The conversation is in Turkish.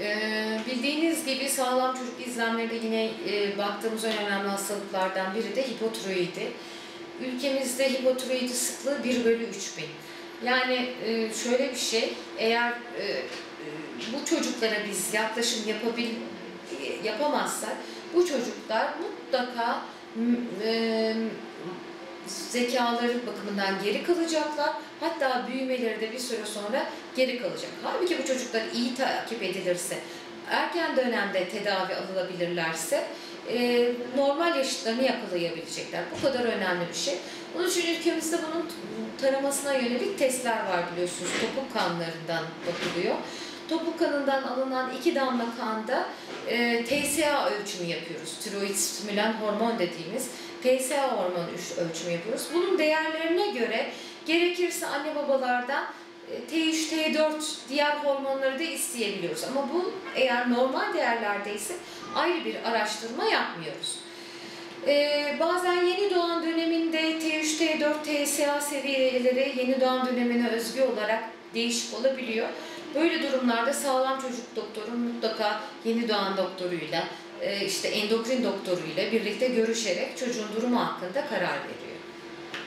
Ee, bildiğiniz gibi sağlam çocuk izlemlerinde yine e, baktığımız en önemli hastalıklardan biri de hipotiroidi. Ülkemizde hipotiroidi sıklığı 1 bölü 3000. Yani e, şöyle bir şey, eğer e, e, bu çocuklara biz yaklaşım yapabil e, yapamazsak bu çocuklar mutlaka e, zekaları bakımından geri kalacaklar. Hatta büyümeleri de bir süre sonra geri kalacak. Halbuki bu çocuklar iyi takip edilirse, erken dönemde tedavi alınabilirlerse e, normal yaşıtlarını yakalayabilecekler. Bu kadar önemli bir şey. Onun için ülkemizde bunun taramasına yönelik testler var biliyorsunuz. Topuk kanlarından bakılıyor. Topuk kanından alınan iki damla kanda e, TSA ölçümü yapıyoruz. Tiroid stimülen hormon dediğimiz PSA hormon üç- ölçümü yapıyoruz. Bunun değerlerine göre gerekirse anne babalardan e, T3, T4 diğer hormonları da isteyebiliyoruz. Ama bu eğer normal değerlerdeyse ayrı bir araştırma yapmıyoruz. Ee, bazen yeni doğan döneminde T3, T4, TSA seviyeleri yeni doğan dönemine özgü olarak değişik olabiliyor. Böyle durumlarda sağlam çocuk doktoru mutlaka yeni doğan doktoruyla, e, işte endokrin doktoruyla birlikte görüşerek çocuğun durumu hakkında karar veriyor.